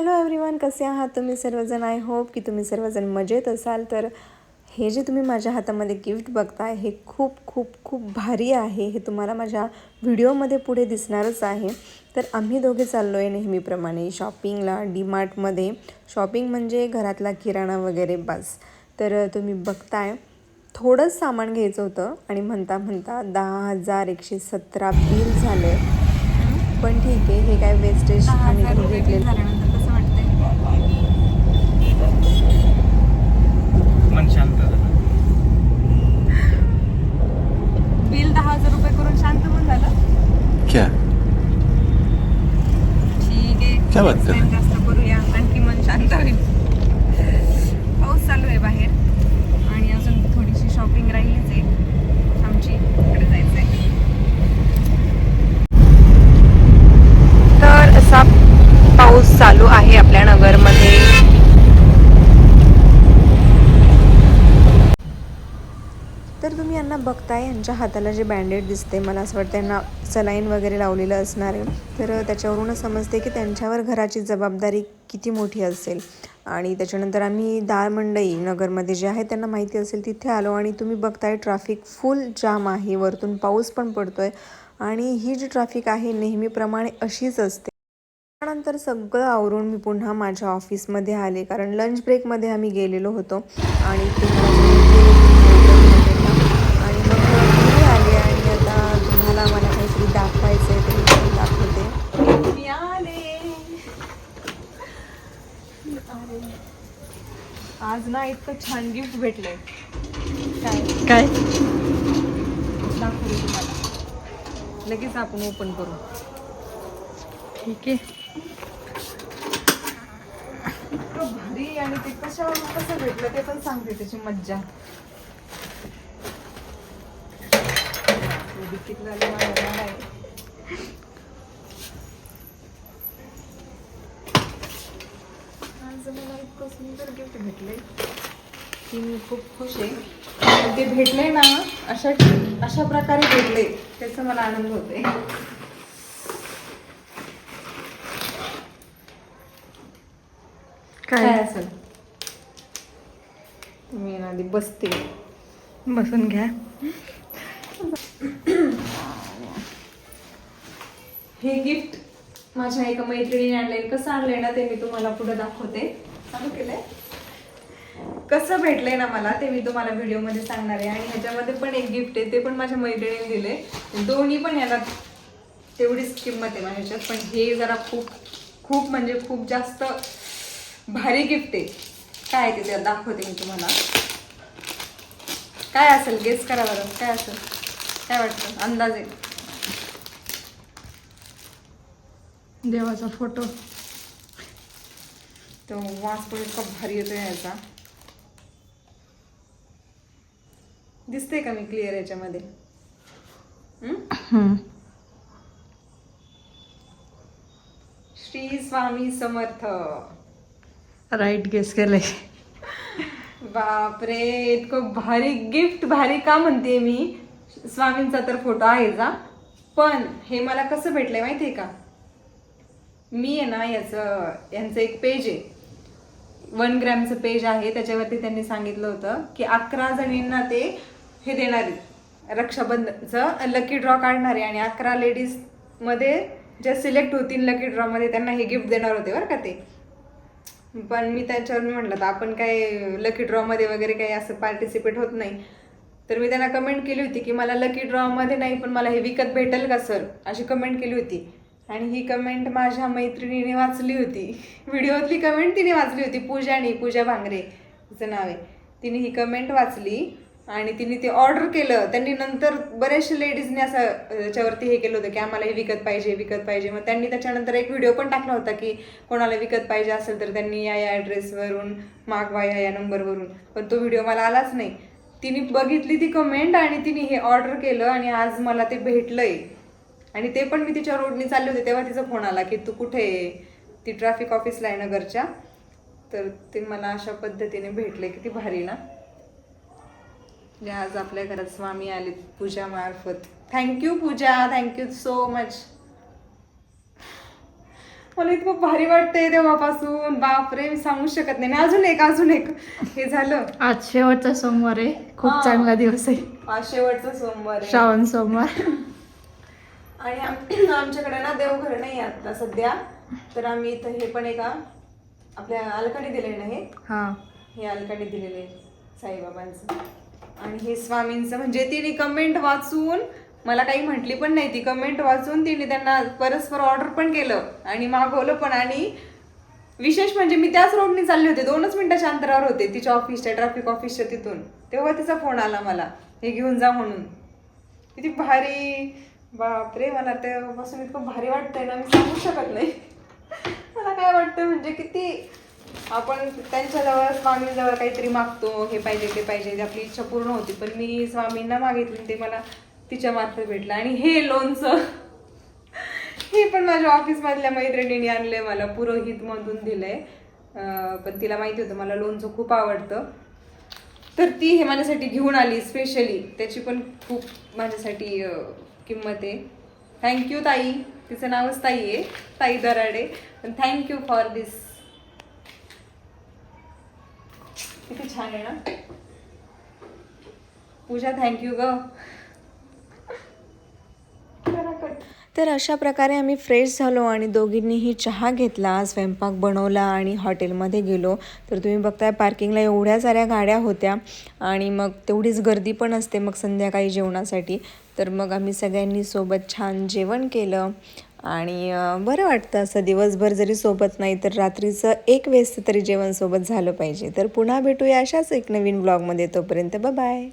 Hello everyone कसे आहात तुम्ही सर्वजण? आय होप की तुम्ही सर्वजण मजेत असाल. तर हे जे तुम्ही माझ्या हातामध्ये गिफ्ट बघताय हे खूप खूप खूप भारी आहे. हे तुम्हाला माझ्या व्हिडिओमध्ये पुढे दिसणारच आहे. तर आम्ही दोघे चाललो आहे नेहमीप्रमाणे शॉपिंगला डीमार्टमध्ये. शॉपिंग म्हणजे घरातला किराणा वगैरे बस. तर तुम्ही बघताय थोडंच सामान घ्यायचं होतं आणि म्हणता म्हणता दहा हजार एकशे सतरा बिल झालं. पण ठीक आहे हे काय वेस्टेज आम्ही घरी घेतलेलं झाल्यानंतर कसं वाटतंय मन शांत झालं. बिल दहा हजार रुपये करून शांत पण झालं. क्या? ठीक आहे. क्या बात time जास्त करूया. आणखी मन शांत होईल पाऊस चालू आहे बाहेर आणि अजून थोडीशी शॉपिंग राहिलीच आहे आमची इकडे जायचंय तर असा पाऊस चालू आहे आपल्या नगरमध्ये तर तुम्ही यांना बघताय यांच्या हाताला जे बँडेड दिसते मला असं वाटतं यांना सलाईन वगैरे लावलेलं असणार आहे. तर त्याच्यावरूनच समजते की त्यांच्यावर घराची जबाबदारी किती मोठी असेल. आणि त्याच्यानंतर आम्ही दाळ मंडई नगरमध्ये जे आहे त्यांना माहिती असेल तिथे आलो आणि तुम्ही बघताय ट्रॅफिक फुल जाम आहे. वरतून पाऊस पण पडतो आहे आणि ही जी ट्रॅफिक आहे नेहमीप्रमाणे अशीच असते. त्यानंतर सगळं आवरून मी पुन्हा माझ्या ऑफिसमध्ये आले. कारण लंच ब्रेकमध्ये आम्ही गेलेलो होतो. आणि ते मला सगळे गेले आणि मग घरी आले आणि आता तुम्हाला मला काहीतरी दाखवायचं आहे तर मी पण दाखवते मी आले आज ना इतकं छान गिफ्ट भेटलंय. काय? काय? दाखवते तुम्हाला. लगेच आपण ओपन करू. ठीक आहे. इतकं भारी आणि ते कशावर कसं भेटलं ते पण सांगते त्याची मज्जा. बिस्किट झालं माझ्या आहे आज मला इतकं सुंदर गिफ्ट भेटलंय. की मी खूप खुश आहे. ते भेटलंय ना अशा अशा प्रकारे भेटले त्याचा मला आनंद होतोय. काय? असेल? मी ना आधी बसते. बसून घ्या. हे गिफ्ट माझ्या एका मैत्रिणीने आणलंय. कसं आणलंय ना ते मी तुम्हाला पुढे दाखवते. चालू केलंय? कसं भेटलंय ना मला ते मी तुम्हाला व्हिडिओमध्ये सांगणार आहे. आणि ह्याच्यामध्ये पण एक गिफ्ट आहे ते पण माझ्या मैत्रिणीने दिले दोन्ही पण याला तेवढीच किंमत आहे माझ्याच्यात. पण हे जरा खूप खूप म्हणजे खूप जास्त भारी गिफ्ट आहे. काय आहे ते ते दाखवते मी तुम्हाला. काय असेल? गेस करा बरं. काय असेल? काय वाटतं? अंदाजे. देवाचा फोटो तो वास पण इतका भारी येतो याचा. दिसते का मी क्लिअर याच्यामध्ये? श्री स्वामी समर्थ. राईट गेस केलंय. बापरे इतकं भारी गिफ्ट भारी का म्हणते मी? स्वामींचा तर फोटो आहेच हा. पण हे मला कसं भेटलंय माहितीये का? मी आहे ना याचं यांचं एक पेज आहे. वन ग्रॅमचं पेज आहे त्याच्यावरती त्यांनी सांगितलं होतं की अकरा जणींना ते हे देणार आहेत. रक्षाबंधनचं लकी ड्रॉ काढणार आहे आणि अकरा लेडीजमध्ये ज्या सिलेक्ट होतील लकी ड्रॉमध्ये त्यांना हे गिफ्ट देणार होते बरं का ते. पण मी त्याच्यावर मी म्हटलं तर आपण काय लकी ड्रॉमध्ये वगैरे काही असं पार्टिसिपेट होत नाही. तर मी त्यांना कमेंट केली होती की मला लकी ड्रॉमध्ये नाही पण मला हे विकत भेटेल का सर अशी कमेंट केली होती. आणि ही कमेंट माझ्या मैत्रिणीने वाचली होती. व्हिडिओतली कमेंट तिने वाचली होती. पूजाने पूजा भांगरे तिचं नाव आहे. तिने ही कमेंट वाचली आणि तिने ते ऑर्डर केलं. त्यांनी नंतर बऱ्याचशा लेडीजने असं त्याच्यावरती हे केलं होतं की आम्हाला हे विकत पाहिजे विकत पाहिजे. मग त्यांनी त्याच्यानंतर एक व्हिडिओ पण टाकला होता की कोणाला विकत पाहिजे असेल तर त्यांनी या या ॲड्रेसवरून मागवा या या नंबरवरून पण तो व्हिडिओ मला आलाच नाही. तिने बघितली ती कमेंट आणि तिने हे ऑर्डर केलं आणि आज मला ते भेटलं आहे आणि ते पण मी तिच्या रोडनी चालले होते तेव्हा तिचा फोन आला की तू कुठे आहे? ती ट्रॅफिक ऑफिसला आहे नगरच्या. तर ते मला अशा पद्धतीने भेटले किती भारी ना. जे आज आपल्या घरात स्वामी आले पूजा मार्फत. Thank you Pooja. Thank you so much मला इतकं भारी वाटतंय तेव्हापासून बापरे मी सांगू शकत नाही. अजून एक अजून एक. हे झालं. आज शेवटचा सोमवार आहे. खूप. चांगला दिवस आहे. आज शेवटचा सोमवार. श्रावण सोमवार. आणि आम- आमच्याकडे ना देवघर नाही आता सध्या. तर आम्ही इथं हे पण एका आपल्या अलकाने दिले ना हे. हा हे अलकाने दिलेले साईबाबांचं. आणि हे स्वामींचं म्हणजे तिने कमेंट वाचून मला काही म्हटली पण नाही ती कमेंट वाचून तिने त्यांना परस्पर ऑर्डर पण केलं आणि मागवलं पण. आणि विशेष म्हणजे मी त्याच रोडने चालले होते. दोनच मिनिटाच्या अंतरावर होते तिच्या ऑफिसच्या ट्रॅफिक ऑफिसच्या तिथून. तेव्हा तिचा फोन आला मला. हे घेऊन जा म्हणून. किती भारी. बापरे मला तेव्हापासून इतकं भारी वाटतंय ना मी सांगू शकत नाही. मला काय वाटतं म्हणजे किती आपण त्यांच्याजवळ स्वामीजवळ काहीतरी मागतो हे पाहिजे ते पाहिजे ते आपली इच्छा पूर्ण होती. पण मी स्वामींना मागितली ते मला तिच्या मार्फत भेटलं. आणि हे लोणचं हे पण माझ्या ऑफिसमधल्या मैत्रिणीने आहे मला पुरोहितमधून दिलं आहे पण तिला माहिती होतं मला लोणचं खूप आवडतं. तर ती हे माझ्यासाठी घेऊन आली स्पेशली त्याची पण खूप माझ्यासाठी किंमत. आहे थँक्यू ताई. तिचं नावच ताई आहे. ताई दराडे. पण थँक्यू फॉर दिस किती छान आहे ना? पूजा थँक्यू ग करा कट. तर अशा प्रकारे आम्ही फ्रेश झालो आणि दोघींनीही चहा घेतला स्वयंपाक बनवला आणि हॉटेलमध्ये गेलो. तर तुम्ही बघताय पार्किंगला एवढ्या साऱ्या गाड्या होत्या आणि मग तेवढीच गर्दी पण असते मग संध्याकाळी जेवणासाठी. तर मग आम्ही सगळ्यांनी सोबत छान जेवण केलं आणि बरं वाटतं असं दिवसभर जरी सोबत नाही तर रात्रीचं एक वेळेस तरी जेवण सोबत झालं पाहिजे. तर पुन्हा भेटूया अशाच एक नवीन ब्लॉगमध्ये तोपर्यंत बाय